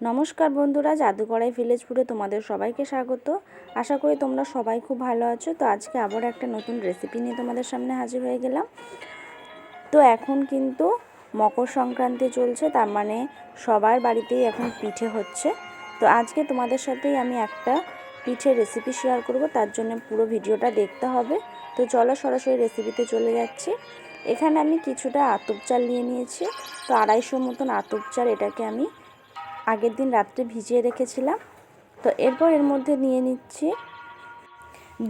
নমস্কার বন্ধুরা জাদুকড়াই ভিলেজ ফুডে তোমাদের সবাইকে স্বাগত। আশা করি তোমরা সবাই খুব ভালো আছো। তো আজকে আবার একটা নতুন রেসিপি নিয়ে তোমাদের সামনে হাজির হয়ে গেলাম। তো এখন কিন্তু মকর সংক্রান্তি চলছে, তার মানে সবার বাড়িতেই এখন পিঠে হচ্ছে। তো আজকে তোমাদের সাথেই আমি একটা পিঠের রেসিপি শেয়ার করব, তার জন্য পুরো ভিডিওটা দেখতে হবে। তো চলো সরাসরি রেসিপিতে চলে যাচ্ছি। এখানে আমি কিছুটা আতপ চাল নিয়ে নিয়েছি। তো আড়াইশো মতন আতপ চাল এটাকে আমি আগের দিন রাত্রে ভিজিয়ে রেখেছিলাম। তো এরপর এর মধ্যে নিয়ে নিচ্ছি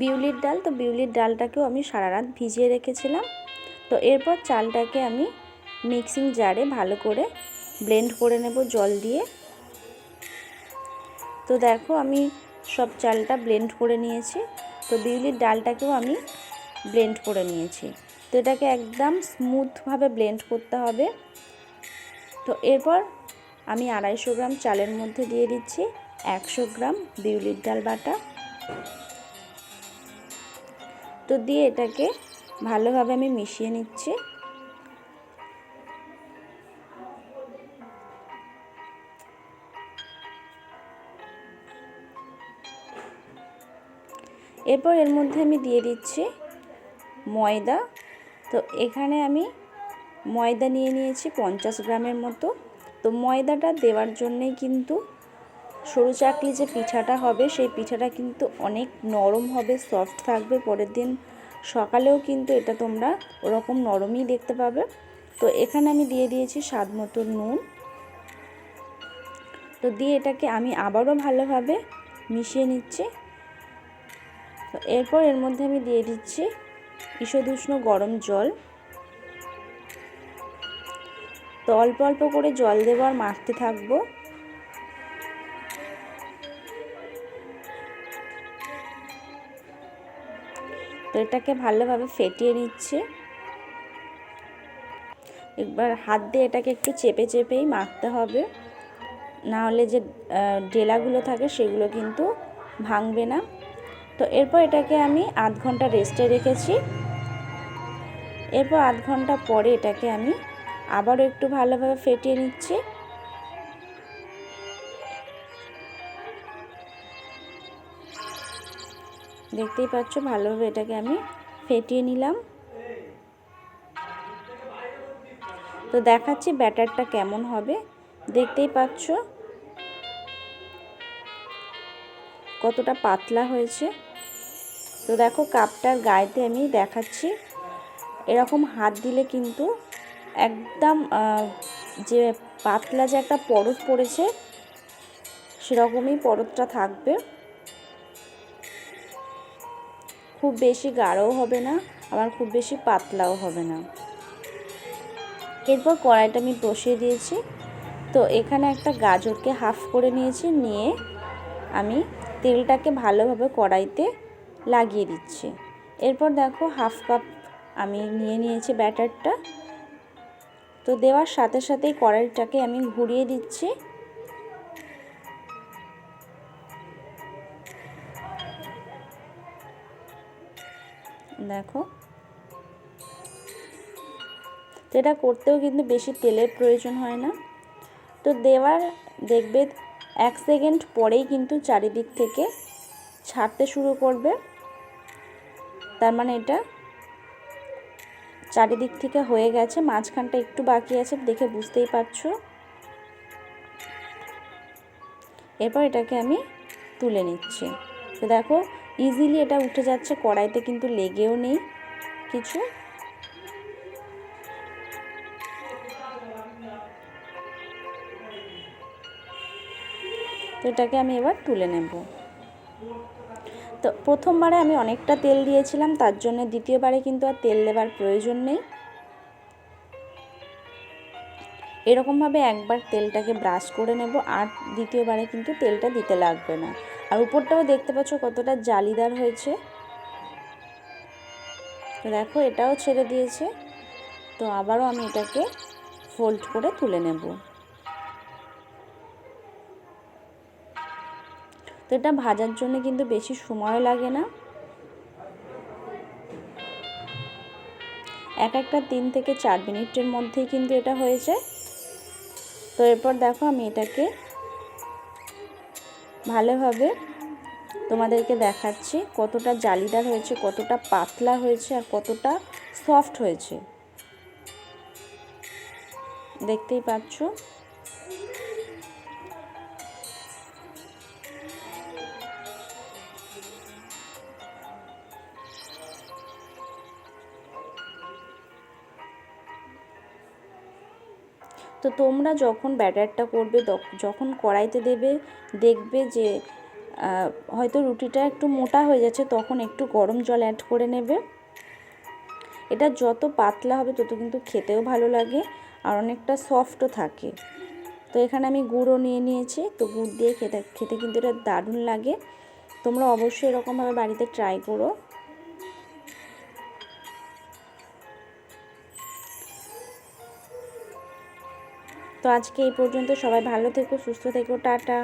বিউলির ডাল। তো বিউলির ডালটাকেও আমি সারা রাত ভিজিয়ে রেখেছিলাম। তো এরপর চালটাকে আমি মিক্সিং জারে ভালো করে ব্লেন্ড করে নেব জল দিয়ে। তো দেখো আমি সব চালটা ব্লেন্ড করে নিয়েছি। তো বিউলির ডালটাকেও আমি ব্লেন্ড করে নিয়েছি। তো এটাকে একদম স্মুথভাবে ব্লেন্ড করতে হবে। তো এরপর আমি আড়াইশো গ্রাম চালের মধ্যে দিয়ে দিচ্ছি একশো গ্রাম বিউলির ডাল বাটা। তো দিয়ে এটাকে ভালোভাবে আমি মিশিয়ে নিচ্ছি। এরপর এর মধ্যে আমি দিয়ে দিচ্ছি ময়দা। তো এখানে আমি ময়দা নিয়ে নিয়েছি পঞ্চাশ গ্রামের মতো। তো ময়দাটা দেওয়ার জন্যেই কিন্তু সরু চাকলি যে পিঠাটা হবে, সেই পিঠাটা কিন্তু অনেক নরম হবে সফট থাকবে। পরের দিন সকালেও কিন্তু এটা তোমরা ওরকম নরমই দেখতে পাবে। তো এখানে আমি দিয়ে দিয়েছি স্বাদ মতো নুন। তো দিয়ে এটাকে আমি আবারও ভালোভাবে মিশিয়ে নিচ্ছি। তো এরপর এর মধ্যে আমি দিয়ে দিচ্ছি ঈষদুষ্ণ গরম জল। তো অল্প অল্প করে জল দেবো আর মাখতে থাকব। তো এটাকে ভালোভাবে ফেটিয়ে নিচ্ছে। একবার হাত দিয়ে এটাকে একটু চেপে চেপেই মাখতে হবে। না হলে যে ডেলাগুলো থাকে সেগুলো কিন্তু ভাঙবে না। তো এরপর এটাকে আমি আধ ঘণ্টা রেস্টে রেখেছি। এরপর আধ ঘণ্টা পরে এটাকে আমি আবারও একটু ভালোভাবে ফেটিয়ে নিচ্ছি। দেখতেই পাচ্ছ, ভালোভাবে এটাকে আমি ফেটিয়ে নিলাম। তো দেখাচ্ছি ব্যাটারটা কেমন হবে। দেখতেই পাচ্ছ, কতটা পাতলা হয়েছে। তো দেখো, কাপটার গায়েতে আমি দেখাচ্ছি, এরকম হাত দিলে কিন্তু একদম যে পাতলা যে একটা পরত পড়েছে, সেরকমই পরতটা থাকবে। খুব বেশি গাঢ়ও হবে না, আবার খুব বেশি পাতলাও হবে না। এরপর কড়াইটা আমি বসিয়ে দিয়েছি। তো এখানে একটা গাজরকে হাফ করে নিয়েছি, নিয়ে আমি তেলটাকে ভালোভাবে কড়াইতে লাগিয়ে দিচ্ছি। এরপর দেখো হাফ কাপ আমি নিয়ে নিয়েছি ব্যাটারটা। তো দেওয়ার সাথে সাথেই কড়াইটাকে আমি ঘুরিয়ে দিচ্ছি। দেখো। এটা করতেও কিন্তু বেশি তেলের প্রয়োজন হয় না। তো দেওয়ার, দেখবে এক সেকেন্ড পরেই কিন্তু চারিদিক থেকে ছাড়তে শুরু করবে। তার মানে এটা চারিদিক থেকে হয়ে গেছে, মাঝখানটা একটু বাকি আছে, দেখে বুঝতেই পারছ? এরপর এটাকে আমি তুলে নিচ্ছি। তো দেখো ইজিলি এটা উঠে যাচ্ছে, কড়াইতে কিন্তু লেগেও নেই কিছু। তো এটাকে আমি এবার তুলে নেব। তো প্রথমবারে আমি অনেকটা তেল দিয়েছিলাম, তার জন্য দ্বিতীয়বারে কিন্তু আর তেল দেবার প্রয়োজন নেই। এরকমভাবে একবার তেলটাকে ব্রাশ করে নেব, আর দ্বিতীয়বারে কিন্তু তেলটা দিতে লাগবে না। আর উপরটাও দেখতে পাচ্ছ কতটা জালিদার হয়েছে। দেখো, এটাও ছেড়ে দিয়েছে। তো আবারও আমি এটাকে ফোল্ড করে তুলে নেব। তো এটা ভাজার জন্য কিন্তু বেশি সময় লাগে না। এক একটা তিন থেকে চার মিনিটের মধ্যেই কিন্তু এটা হয়ে যায়। তো এরপর দেখো আমি এটাকে ভালোভাবে তোমাদেরকে দেখাচ্ছি কতটা জালিদার হয়েছে, কতটা পাতলা হয়েছে আর কতটা সফট হয়েছে। দেখতেই পাচ্ছ? তো তোমরা যখন ব্যাটারটা করবে যখন কড়াইতে দেবে, দেখবে যে হয়তো রুটিটা একটু মোটা হয়ে যাচ্ছে, তখন একটু গরম জল অ্যাড করে নেবে। এটা যত পাতলা হবে, তত কিন্তু খেতেও ভালো লাগে আর অনেকটা সফটও থাকে। তো এখানে আমি গুঁড়ও নিয়ে নিয়েছি, তো গুড় দিয়ে খেতে খেতে কিন্তু এটা দারুণ লাগে। তোমরা অবশ্যই এরকমভাবে বাড়িতে ট্রাই করো। তো আজকে এই পর্যন্ত সবাই ভালো থেকো সুস্থ থেকো টাটা।